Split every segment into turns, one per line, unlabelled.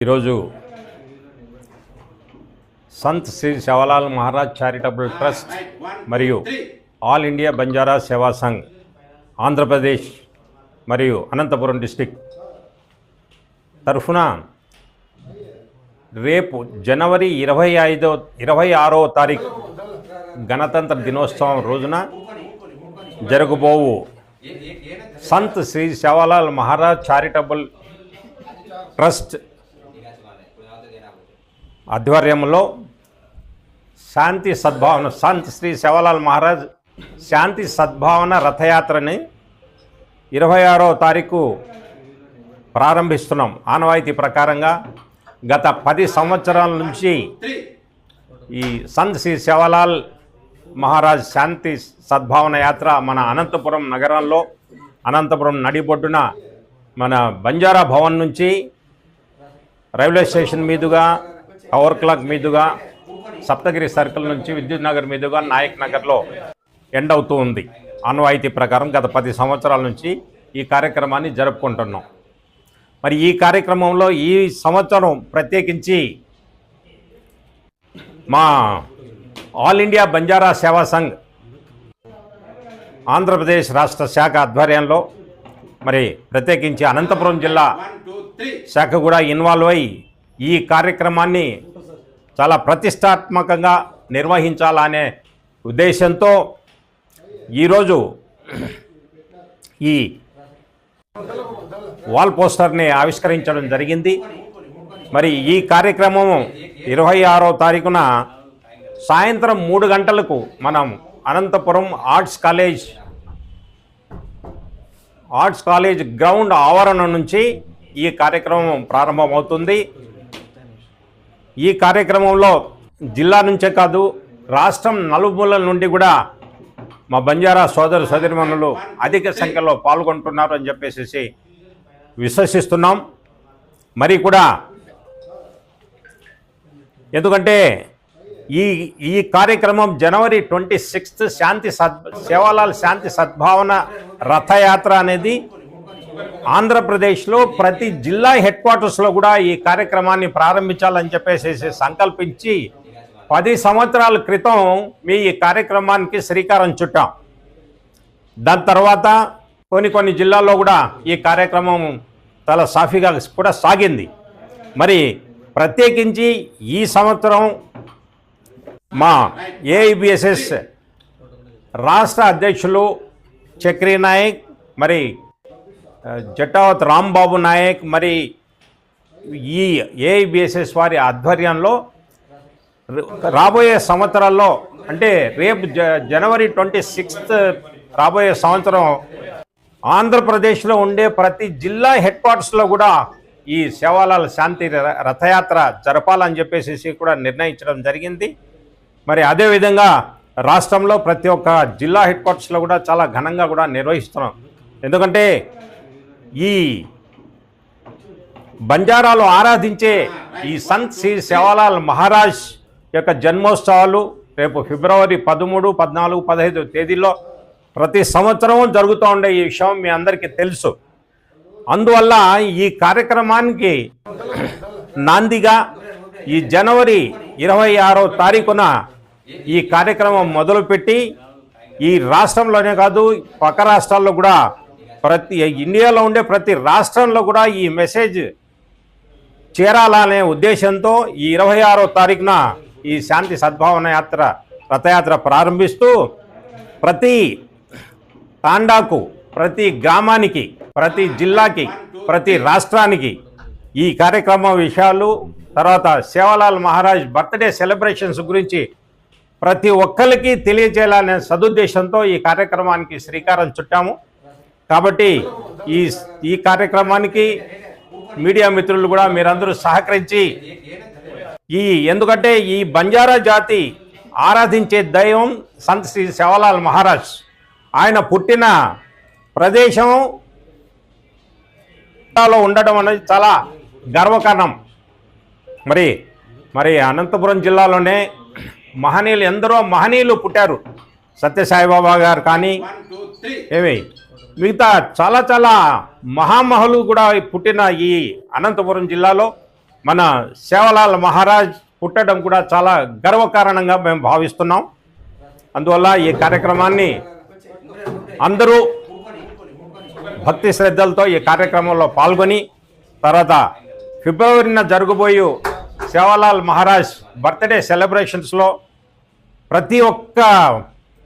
ఈరోజు Sant Shri Sevalal Maharaj charitable trust మరియు all India Banjara Seva Sangh Andhra Pradesh మరియు అనంతపురం డిస్టిక్ తరఫున రేపు జనవరి ఇరవై ఐదో ఇరవై ఆరో తారీఖు గణతంత్ర దినోత్సవం రోజున జరగబోవు. సంత్ శ్రీ శవలాల్ మహారాజ్ చారిటబుల్ ట్రస్ట్ ఆధ్వర్యంలో శాంతి సద్భావన సంత్ శ్రీ శవలాల్ మహారాజ్ శాంతి సద్భావన రథయాత్రని ఇరవై ఆరో తారీఖు ప్రారంభిస్తున్నాం. ఆనవాయితీ ప్రకారంగా గత పది సంవత్సరాల నుంచి ఈ సంత్ శ్రీ శవలాల్ మహారాజ్ శాంతి సద్భావన యాత్ర మన అనంతపురం నగరంలో అనంతపురం నడిబొడ్డున మన బంజారా భవన్ నుంచి రైల్వే స్టేషన్ మీదుగా పవర్ క్లాక్ మీదుగా సప్తగిరి సర్కిల్ నుంచి విద్యుత్ నగర్ మీదుగా నాయక్ నగర్లో ఎండ్ అవుతూ ఉంది. ఆనవాయితీ ప్రకారం గత పది సంవత్సరాల నుంచి ఈ కార్యక్రమాన్ని జరుపుకుంటున్నాం. మరి ఈ కార్యక్రమంలో ఈ సంవత్సరం ప్రత్యేకించి మా ఆల్ ఇండియా బంజారా సేవా సంఘ్ ఆంధ్రప్రదేశ్ రాష్ట్ర శాఖ ఆధ్వర్యంలో మరి ప్రత్యేకించి అనంతపురం జిల్లా శాఖ కూడా ఇన్వాల్వ్ అయి ఈ కార్యక్రమాన్ని చాలా ప్రతిష్టాత్మకంగా నిర్వహించాలనే ఉద్దేశంతో ఈరోజు ఈ వాల్ పోస్టర్ని ఆవిష్కరించడం జరిగింది. మరి ఈ కార్యక్రమం ఇరవై ఆరో తారీఖున సాయంత్రం మూడు గంటలకు మనం Anantapuram arts college arts college ground ఆవరణ నుంచి ఈ కార్యక్రమం ప్రారంభమవుతుంది. ఈ కార్యక్రమంలో జిల్లా నుంచే కాదు రాష్ట్రం నలుమూలల నుండి కూడా మా బంజారా సోదరు సోదరిమణులు అధిక సంఖ్యలో పాల్గొంటున్నారు అని చెప్పేసి విశ్వసిస్తున్నాం. మరి కూడా ఎందుకంటే ఈ ఈ కార్యక్రమం జనవరి ట్వంటీ సిక్స్త్ శాంతి సద్ సేవాలాల్ శాంతి సద్భావన రథయాత్ర అనేది ఆంధ్రప్రదేశ్లో ప్రతి జిల్లా హెడ్ క్వార్టర్స్లో కూడా ఈ కార్యక్రమాన్ని ప్రారంభించాలని చెప్పేసి సంకల్పించి పది సంవత్సరాల క్రితం మీ ఈ కార్యక్రమానికి శ్రీకారం చుట్టాం. దాని తర్వాత కొన్ని కొన్ని జిల్లాల్లో కూడా ఈ కార్యక్రమం చాలా సాఫీగా కూడా సాగింది. మరి ప్రత్యేకించి ఈ సంవత్సరం మా ఏఐబిఎస్ఎస్ రాష్ట్ర అధ్యక్షులు చక్రీ నాయక్ మరి జటావత్ రాంబాబు నాయక్ మరి ఈ ఏఐబిఎస్ఎస్ వారి ఆధ్వర్యంలో రాబోయే సంవత్సరాల్లో అంటే రేపు జ జనవరి ట్వంటీ సిక్స్త్ రాబోయే సంవత్సరం ఆంధ్రప్రదేశ్లో ఉండే ప్రతి జిల్లా హెడ్ క్వార్టర్స్లో కూడా ఈ సేవాలాల శాంతి ర- రథయాత్ర జరపాలని చెప్పేసి కూడా నిర్ణయించడం జరిగింది. మరి అదేవిధంగా రాష్ట్రంలో ప్రతి ఒక్క జిల్లా హెడ్ క్వార్టర్స్లో కూడా చాలా ఘనంగా కూడా నిర్వహిస్తున్నాం. ఎందుకంటే ఈ బంజారాలు ఆరాధించే ఈ సంత్ శ్రీ సేవాలాల్ మహారాజ్ యొక్క జన్మోత్సవాలు రేపు ఫిబ్రవరి పదమూడు పద్నాలుగు పదహైదు తేదీల్లో ప్రతి సంవత్సరం జరుగుతూ ఉండే ఈ విషయం మీ అందరికీ తెలుసు. అందువల్ల ఈ కార్యక్రమానికి నాందిగా ఈ జనవరి ఇరవై ఆరో తారీఖున ఈ కార్యక్రమం మొదలుపెట్టి ఈ రాష్ట్రంలోనే కాదు పక్క రాష్ట్రాల్లో కూడా ప్రతి ఇండియాలో ఉండే ప్రతి రాష్ట్రంలో కూడా ఈ మెసేజ్ చేరాలనే ఉద్దేశంతో ఈ ఇరవై ఆరో తారీఖున ఈ శాంతి సద్భావన యాత్ర రథయాత్ర ప్రారంభిస్తూ ప్రతి తాండాకు ప్రతి గ్రామానికి ప్రతి జిల్లాకి ప్రతి రాష్ట్రానికి ఈ కార్యక్రమం విషయాలు తర్వాత సేవలాల్ మహారాజ్ బర్త్డే సెలబ్రేషన్స్ గురించి ప్రతి ఒక్కరికి తెలియజేయాలనే సదుద్దేశంతో ఈ కార్యక్రమానికి శ్రీకారం చుట్టాము. కాబట్టి ఈ ఈ కార్యక్రమానికి మీడియా మిత్రులు కూడా మీరందరూ సహకరించి ఈ ఎందుకంటే ఈ బంజారా జాతి ఆరాధించే దైవం సంత్ శ్రీ శవలాల్ మహారాజ్. ఆయన పుట్టిన ప్రదేశం ఉండడం అనేది చాలా గర్వకారణం. మరి మరి అనంతపురం జిల్లాలోనే మహనీయులు ఎందరో మహనీయులు పుట్టారు. సత్యసాయిబాబా గారు కానీ ఏమి మిగతా చాలా చాలా మహామహులు కూడా పుట్టిన ఈ అనంతపురం జిల్లాలో మన సేవలాల్ మహారాజ్ పుట్టడం కూడా చాలా గర్వకారణంగా మేము భావిస్తున్నాం. అందువల్ల ఈ కార్యక్రమాన్ని అందరూ భక్తి శ్రద్ధలతో ఈ కార్యక్రమంలో పాల్గొని తర్వాత ఫిబ్రవరిన జరగబోయే సేవలాల్ మహారాజ్ బర్త్డే సెలబ్రేషన్స్లో ప్రతి ఒక్క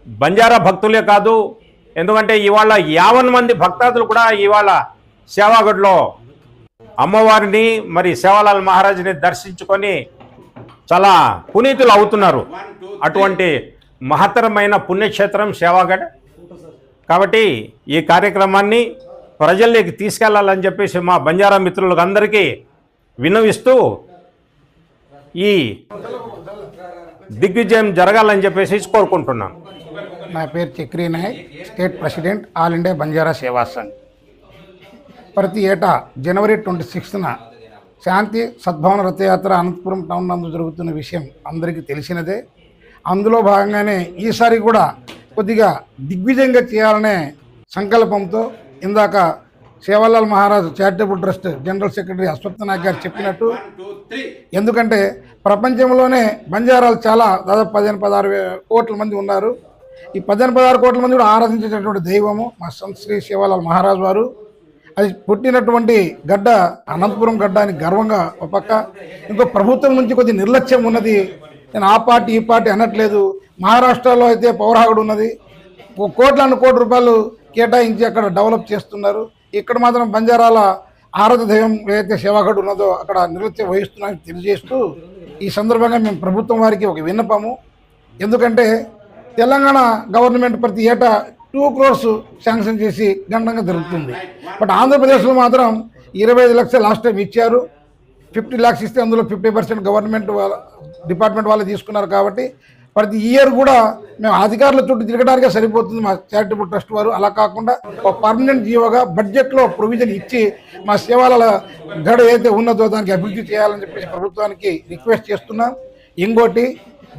బంజారా భక్తులే కాదు ఎందుకంటే ఇవాళ యావన్ మంది భక్తాదులు కూడా ఇవాళ సేవాగడ్లో అమ్మవారిని మరి సేవాలాల్ మహారాజ్ని దర్శించుకొని చాలా పునీతులు అవుతున్నారు. అటువంటి మహత్తరమైన పుణ్యక్షేత్రం సేవాగఢ్. కాబట్టి ఈ కార్యక్రమాన్ని ప్రజల్లోకి తీసుకెళ్ళాలని చెప్పేసి మా బంజారా మిత్రులకు అందరికీ విన్నవిస్తూ ఈ దిగ్విజయం జరగాలని చెప్పేసి కోరుకుంటున్నాను.
నా పేరు Chakri Nayak state president all India Banjara Seva Sangh. ప్రతి ఏటా జనవరి ట్వంటీ సిక్స్త్న శాంతి సద్భావన రథయాత్ర అనంతపురం టౌన్ నందు జరుగుతున్న విషయం అందరికీ తెలిసినదే. అందులో భాగంగానే ఈసారి కూడా కొద్దిగా దిగ్విజయంగా చేయాలనే సంకల్పంతో ఇందాక Sevalal Maharaj charitable trust general secretary Ashwatthanaik గారు చెప్పినట్టు ఎందుకంటే ప్రపంచంలోనే బంజారాలు చాలా దాదాపు పదిహేను పదహారు కోట్ల మంది ఉన్నారు. ఈ పద్దెనిమిది పదహారు కోట్ల మంది కూడా ఆరాధించేటటువంటి దైవము మా సంశ్రీ శ్రీ శివాలాల్ మహారాజ్ వారు. అది పుట్టినటువంటి గడ్డ అనంతపురం గడ్డ అని గర్వంగా ఒక పక్క. ఇంకో ప్రభుత్వం నుంచి కొద్ది నిర్లక్ష్యం ఉన్నది. నేను ఆ పార్టీ ఈ పార్టీ అనట్లేదు. మహారాష్ట్రలో అయితే పౌరాగుడు ఉన్నది. ఓ కోట్లను కోటి రూపాయలు కేటాయించి అక్కడ డెవలప్ చేస్తున్నారు. ఇక్కడ మాత్రం బంజారాల ఆరాధ దైవం ఏదైతే సేవాగడు ఉన్నదో అక్కడ నిర్లక్ష్యం వహిస్తున్నారని తెలియజేస్తూ ఈ సందర్భంగా మేము ప్రభుత్వం వారికి ఒక విన్నపము. ఎందుకంటే తెలంగాణ గవర్నమెంట్ ప్రతి ఏటా టూ క్రోర్స్ శాంక్షన్ చేసి గండంగా జరుగుతుంది. బట్ ఆంధ్రప్రదేశ్లో మాత్రం ఇరవై ఐదు లక్షలు లాస్ట్ టైం ఇచ్చారు. ఫిఫ్టీ ల్యాక్స్ ఇస్తే అందులో ఫిఫ్టీ పర్సెంట్ గవర్నమెంట్ వాళ్ళ డిపార్ట్మెంట్ వాళ్ళు తీసుకున్నారు కాబట్టి ప్రతి ఇయర్ కూడా మేము అధికారుల చుట్టూ తిరగడానికే సరిపోతుంది మా చారిటబుల్ ట్రస్ట్ వారు. అలా కాకుండా ఒక పర్మనెంట్ జీవోగా బడ్జెట్లో ప్రొవిజన్ ఇచ్చి మా సేవల గడ ఏదైతే ఉన్నదో దానికి అభివృద్ధి చేయాలని చెప్పేసి ప్రభుత్వానికి రిక్వెస్ట్ చేస్తున్నాం. ఇంకోటి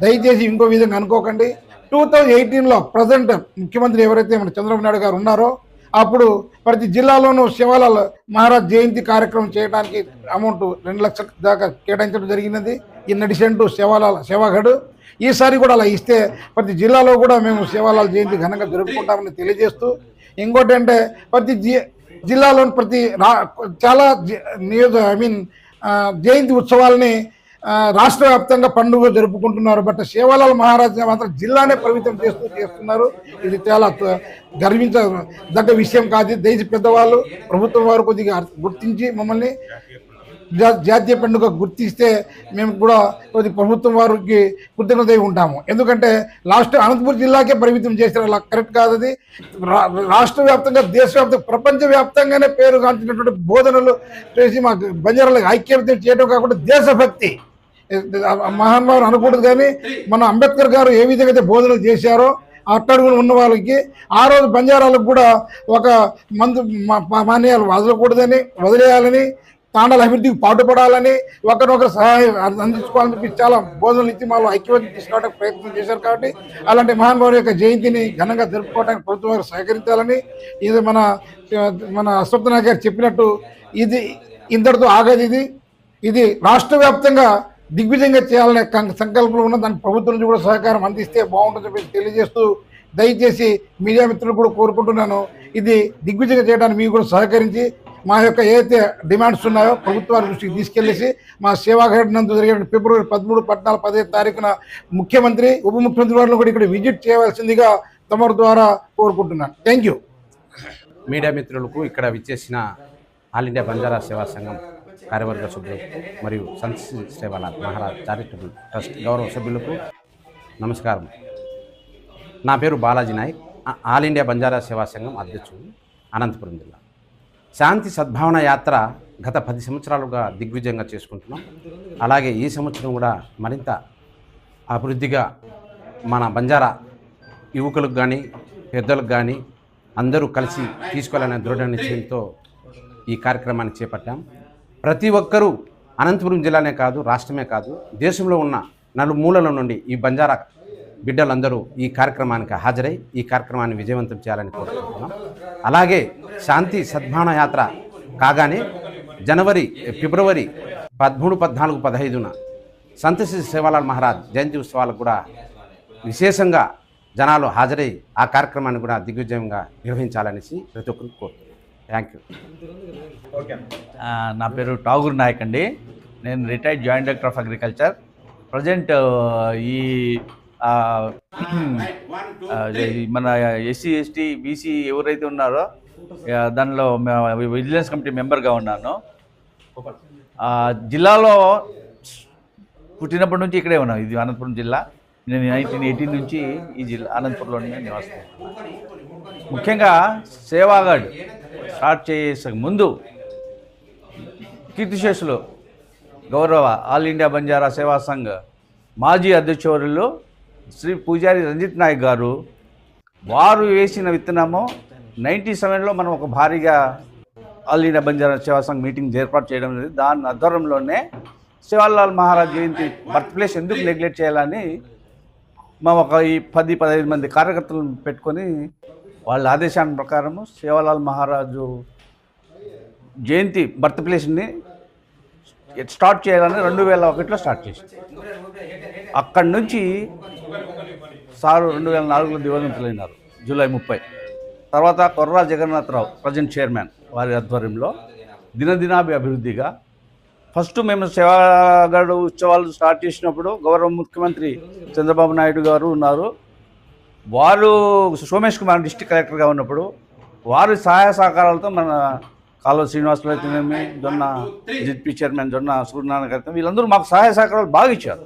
దయచేసి ఇంకో విధంగా అనుకోకండి. టూ థౌజండ్ ఎయిటీన్లో ప్రజెంట్ ముఖ్యమంత్రి ఎవరైతే మన చంద్రబాబు నాయుడు గారు ఉన్నారో అప్పుడు ప్రతి జిల్లాలోనూ శివాలాల్ మహారాజ్ జయంతి కార్యక్రమం చేయడానికి అమౌంట్ రెండు లక్షల దాకా కేటాయించడం జరిగినది. In addition to Sevalal Sevagarh ఈసారి కూడా అలా ఇస్తే ప్రతి జిల్లాలో కూడా మేము శివాలాల్ జయంతి ఘనంగా జరుపుకుంటామని తెలియజేస్తూ ఇంకోటి అంటే ప్రతి జి జిల్లాలోని ప్రతి రా చాలా నియోజ ఐ మీన్ జయంతి ఉత్సవాలని రాష్ట్ర వ్యాప్తంగా పండుగ జరుపుకుంటున్నారు. బట్ సేవాలాల్ మహారాజ్ మాత్రం జిల్లానే పరిమితం చేస్తూ చేస్తున్నారు. ఇది చాలా త- గర్వించదగ్గ విషయం కాదు. దేశ పెద్దవాళ్ళు ప్రభుత్వం వారు కొద్దిగా గుర్తించి మమ్మల్ని జా- జాతీయ పండుగ గుర్తిస్తే మేము కూడా కొద్ది ప్రభుత్వం వారికి కృతజ్ఞత ఉంటాము. ఎందుకంటే లాస్ట్ అనంతపురం జిల్లాకే పరిమితం చేశారు. అలా కరెక్ట్ కాదు అది. రా- రాష్ట్ర వ్యాప్తంగా దేశవ్యాప్తంగా ప్రపంచవ్యాప్తంగానే పేరు కాంచినటువంటి బోధనలు చేసి మాకు బంజారాలకు ఐక్యత చేయడం కాకుండా దేశభక్తి. మహానుభావులు అనకూడదు కానీ మన అంబేద్కర్ గారు ఏ విధంగా అయితే బోధనలు చేశారో అట్టడుగులు ఉన్న వాళ్ళకి ఆ రోజు బంజారాలకు కూడా ఒక మందు మా- మాన్యాలు వదలకూడదని వదిలేయాలని తాండాల అభివృద్ధికి పాటుపడాలని ఒకరినొకరు సహాయం అందించుకోవాలని చెప్పి చాలా బోధనలు ఇచ్చి వాళ్ళు ఐక్యవతి తీసుకోవడానికి ప్రయత్నం చేశారు కాబట్టి అలాంటి మహానుభావుల యొక్క జయంతిని ఘనంగా జరుపుకోవడానికి ప్రభుత్వం వారు సహకరించాలని ఇది మన మన అశ్వత్థ నాయక్ గారు చెప్పినట్టు ఇది ఇంతటితో ఆగదు ఇది. ఇది రాష్ట్ర వ్యాప్తంగా దిగ్విజయంగా చేయాలనే సంకల్పం సంకల్పంలో ఉన్న దానికి ప్రభుత్వం నుంచి కూడా సహకారం అందిస్తే బాగుంటుందని చెప్పి తెలియజేస్తూ దయచేసి మీడియా మిత్రులు కూడా కోరుకుంటున్నాను. ఇది దిగ్విజయంగా చేయడానికి మీరు కూడా సహకరించి మా యొక్క ఏదైతే డిమాండ్స్ ఉన్నాయో ప్రభుత్వాల దృష్టికి తీసుకెళ్ళేసి మా సేవాఘట్ నందు జరిగే ఫిబ్రవరి పదమూడు పద్నాలుగు పదిహేను తారీఖున ముఖ్యమంత్రి ఉప ముఖ్యమంత్రి వారిని కూడా ఇక్కడ విజిట్ చేయవలసిందిగా తమరు ద్వారా కోరుకుంటున్నాను. Thank you.
మీడియా మిత్రులకు ఇక్కడ విచ్చేసిన ఆల్ ఇండియా బంజారా సేవా సంఘం కార్యవర్గ సభ్యులు మరియు సంత్ సేవల మహారాజ్ చారిటబుల్ ట్రస్ట్ గౌరవ సభ్యులకు నమస్కారం. నా పేరు బాలాజీ నాయక్ ఆల్ ఇండియా బంజారా సేవా సంఘం అధ్యక్షుడు అనంతపురం జిల్లా. శాంతి సద్భావన యాత్ర గత పది సంవత్సరాలుగా దిగ్విజయంగా చేసుకుంటున్నాం. అలాగే ఈ సంవత్సరం కూడా మరింత అభివృద్ధిగా మన బంజారా యువకులకు కానీ పెద్దలకు కానీ అందరూ కలిసి తీసుకోవాలనే దృఢ నిశ్చయంతో ఈ కార్యక్రమాన్ని చేపట్టాం. ప్రతి ఒక్కరూ అనంతపురం జిల్లానే కాదు రాష్ట్రమే కాదు దేశంలో ఉన్న నలుమూలల నుండి ఈ బంజారా బిడ్డలందరూ ఈ కార్యక్రమానికి హాజరై ఈ కార్యక్రమాన్ని విజయవంతం చేయాలని కోరుకుంటున్నాం. అలాగే శాంతి సద్భావన యాత్ర కాగానే జనవరి ఫిబ్రవరి పదమూడు పద్నాలుగు పదహైదున సంత శ్రీ సేవాలాల్ మహారాజ్ జయంతి ఉత్సవాలకు కూడా విశేషంగా జనాలు హాజరై ఆ కార్యక్రమాన్ని కూడా దిగ్విజయంగా నిర్వహించాలనేసి ప్రతి ఒక్కరికి కోరుతున్నాం. Thank you.
నా పేరు టాగూర్ నాయక్ అండి. నేను retired joint director of agriculture. Present ఈ మన ఎస్సీ ఎస్టీ బీసీ ఎవరైతే ఉన్నారో దానిలో విజిలెన్స్ కమిటీ మెంబర్గా ఉన్నాను. జిల్లాలో పుట్టినప్పటి నుంచి ఇక్కడే ఉన్నాను. ఇది అనంతపురం జిల్లా. నేను నైన్టీన్ ఎయిటీన్ నుంచి ఈ జిల్లా అనంతపురంలోనే నివాసం. ముఖ్యంగా సేవాగఢ్ స్టార్ట్ చేసే ముందు కీర్తిశేషులు గౌరవ ఆల్ ఇండియా బంజారా సేవా సంఘ్ మాజీ అధ్యక్షులు శ్రీ పూజారి రంజిత్ నాయక్ గారు వారు వేసిన విత్తనము నైంటీ సెవెన్లో మనం ఒక భారీగా all India Banjara Seva Sangh meeting ఏర్పాటు చేయడం అనేది దాని ఆధ్వర్యంలోనే శివాలాల్ మహారాజ్ జయంతి బర్త్ ప్లేస్ ఎందుకు నెగ్లెక్ట్ చేయాలని మా ఒక ఈ పది పదహైదు మంది కార్యకర్తలను పెట్టుకొని వాళ్ళ ఆదేశాల ప్రకారము సేవాలాల్ మహారాజు జయంతి బర్త్ ప్లేస్ని స్టార్ట్ చేయాలని రెండు వేల ఒకటిలో స్టార్ట్ చేసింది అక్కడి నుంచి సారు రెండు వేల నాలుగులో దివంగతులైనారు జూలై ముప్పై. తర్వాత కొర్రా జగన్నాథరావు ప్రజెంట్ చైర్మన్ వారి ఆధ్వర్యంలో దినదినాభి అభివృద్ధిగా ఫస్ట్ మేము సేవాగడు ఉత్సవాలు స్టార్ట్ చేసినప్పుడు గౌరవ ముఖ్యమంత్రి చంద్రబాబు నాయుడు గారు ఉన్నారు. వారు సోమేష్ కుమార్ డిస్టిక్ కలెక్టర్గా ఉన్నప్పుడు వారి సహాయ సహకారాలతో మన కాలువ శ్రీనివాసులు అయితేనేమి జొన్న జిడ్పీ చైర్మన్ జొన్న సూర్యనారాయణ గారితో వీళ్ళందరూ మాకు సహాయ సహకారాలు బాగా ఇచ్చారు.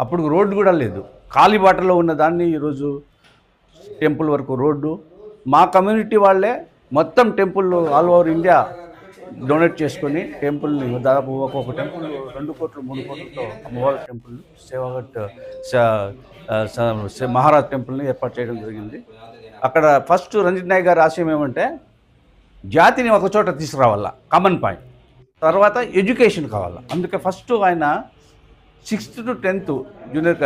అప్పుడు రోడ్డు కూడా లేదు. కాలిబాటలో ఉన్న దాన్ని ఈరోజు టెంపుల్ వరకు రోడ్డు. మా కమ్యూనిటీ వాళ్ళే మొత్తం temple all over India donate చేసుకొని టెంపుల్ని దాదాపు ఒక్కొక్క టెంపుల్ రెండు కోట్లు మూడు కోట్లతో అమ్మవారి టెంపుల్ సేవాగట్ స- స- స- మహారాజ్ టెంపుల్ని ఏర్పాటు చేయడం జరిగింది. అక్కడ ఫస్ట్ రంజిత్ నాయక్ గారి ఆశయం ఏమంటే జాతిని ఒక చోట తీసుకురావాలా కామన్ పాయింట్ తర్వాత ఎడ్యుకేషన్ కావాలా. అందుకే ఫస్ట్ ఆయన సిక్స్త్ టు టెన్త్ జూనియర్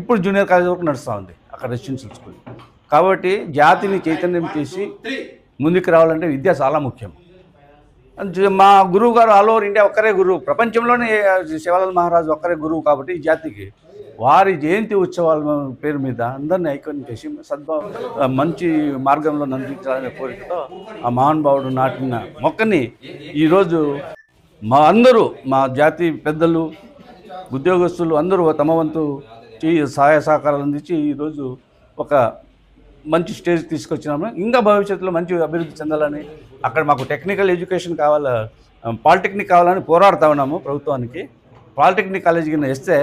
ఇప్పుడు జూనియర్ కాలేజ్ వరకు నడుస్తూ ఉంది అక్కడ రెసిడెన్షియల్ స్కూల్. కాబట్టి జాతిని చైతన్యం చేసి ముందుకు రావాలంటే విద్య చాలా ముఖ్యం. మా గురువు గారు ఆల్ ఓవర్ ఇండియా ఒక్కరే గురువు. ప్రపంచంలోనే శివాలాల్ మహారాజు ఒక్కరే గురువు కాబట్టి ఈ జాతికి. వారి జయంతి ఉత్సవాల పేరు మీద అందరినీ ఐక్యం చేసి సద్భావ మంచి మార్గంలో నందించాలనే కోరికతో ఆ మహానుభావుడు నాటిన మొక్కని ఈరోజు మా అందరూ మా జాతి పెద్దలు ఉద్యోగస్తులు అందరూ తమ వంతు చేయి సహాయ సహకారాలు అందించి ఈరోజు ఒక మంచి స్టేజ్ తీసుకొచ్చినాము. ఇంకా భవిష్యత్తులో మంచి అభివృద్ధి చెందాలని అక్కడ మాకు టెక్నికల్ ఎడ్యుకేషన్ కావాల పాలిటెక్నిక్ కావాలని పోరాడుతూ ఉన్నాము ప్రభుత్వానికి. పాలిటెక్నిక్ కాలేజీ కింద వేస్తే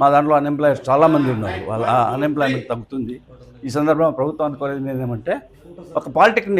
మా దాంట్లో అన్ఎంప్లాయర్స్ చాలామంది ఉన్నారు. వాళ్ళ అన్ఎంప్లాయ్మెంట్ తగ్గుతుంది. ఈ సందర్భంగా ప్రభుత్వానికి కోరేది ఏంటంటే ఒక పాలిటెక్నిక్